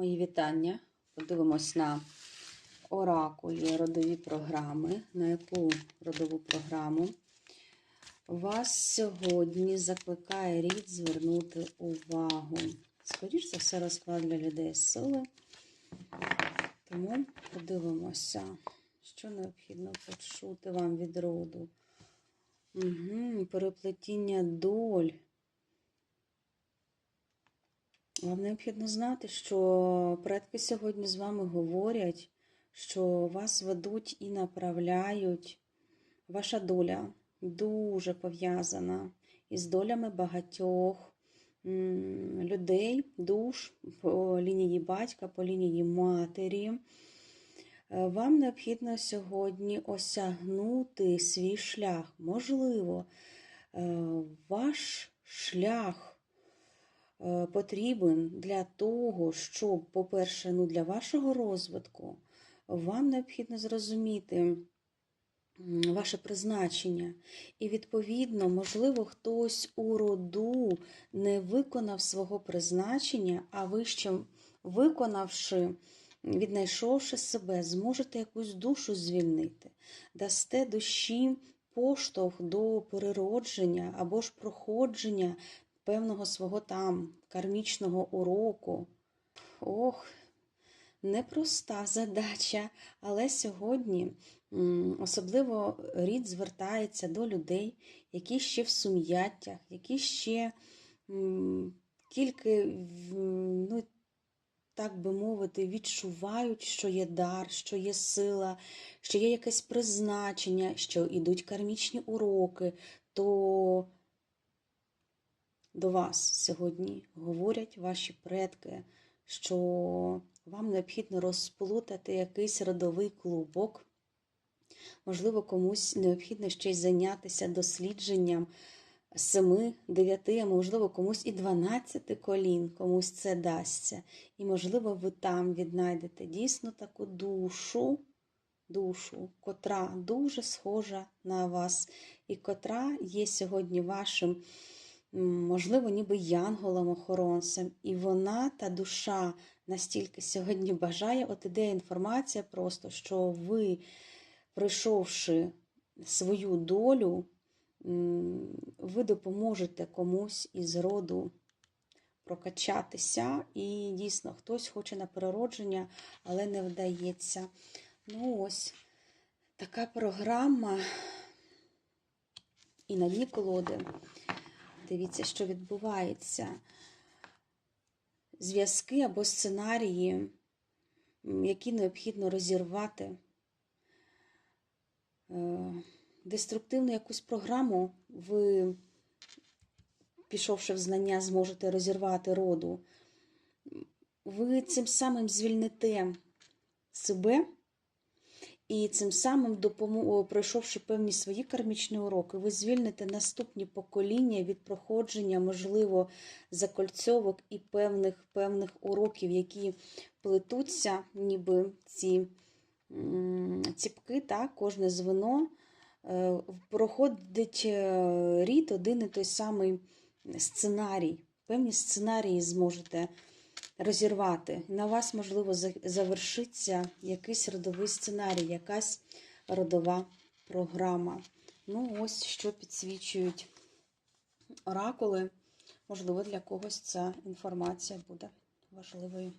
Мої вітання. Подивимось на оракулі родові програми. На яку родову програму вас сьогодні закликає рід звернути увагу. Скоріше за все, розклад для людей з сили. Тому подивимося, що необхідно почути вам від роду. Угу, переплетіння доль. Вам необхідно знати, що предки сьогодні з вами говорять, що вас ведуть і направляють. Ваша доля дуже пов'язана із долями багатьох людей, душ по лінії батька, по лінії матері. Е, Вам необхідно сьогодні осягнути свій шлях. Можливо, е, ваш шлях потрібен для того, щоб, по-перше, ну, для вашого розвитку, вам необхідно зрозуміти ваше призначення. І, відповідно, можливо, хтось у роду не виконав свого призначення, а ви ще виконавши, віднайшовши себе, зможете якусь душу звільнити, дасте душі поштовх до переродження або ж проходження певного свого там кармічного уроку. Ох, непроста задача, але сьогодні особливо рід звертається до людей, які ще в сум'яттях, які ще тільки, ну, так би мовити, відчувають, що є дар, що є сила, що є якесь призначення, що йдуть кармічні уроки, то до вас сьогодні говорять ваші предки, що вам необхідно розплутати якийсь родовий клубок. Можливо, комусь необхідно ще й зайнятися дослідженням семи, дев'яти, а можливо, комусь і дванадцяти колін, комусь це дасться. І, можливо, ви там віднайдете дійсно таку душу, душу, котра дуже схожа на вас, і котра є сьогодні вашим, можливо, ніби янголом-охоронцем. І вона, та душа, настільки сьогодні бажає, от іде інформація просто, що ви, пройшовши свою долю, ви допоможете комусь із роду прокачатися, і дійсно хтось хоче на переродження, але не вдається. Ну ось така програма. І на дні колоди. Дивіться, що відбувається. Зв'язки або сценарії, які необхідно розірвати. Е, Деструктивну якусь програму ви, пішовши в знання, зможете розірвати роду. Ви цим самим звільните себе. І цим самим, допомо- пройшовши певні свої кармічні уроки, ви звільните наступні покоління від проходження, можливо, закольцьовок і певних певних уроків, які плетуться, ніби ці ціпки, так, кожне звено. Е, Проходить е, рід один і той самий сценарій. Певні сценарії зможете розірвати. На вас, можливо, завершиться якийсь родовий сценарій, якась родова програма. Ну, ось що підсвічують оракули. Можливо, для когось ця інформація буде важливою.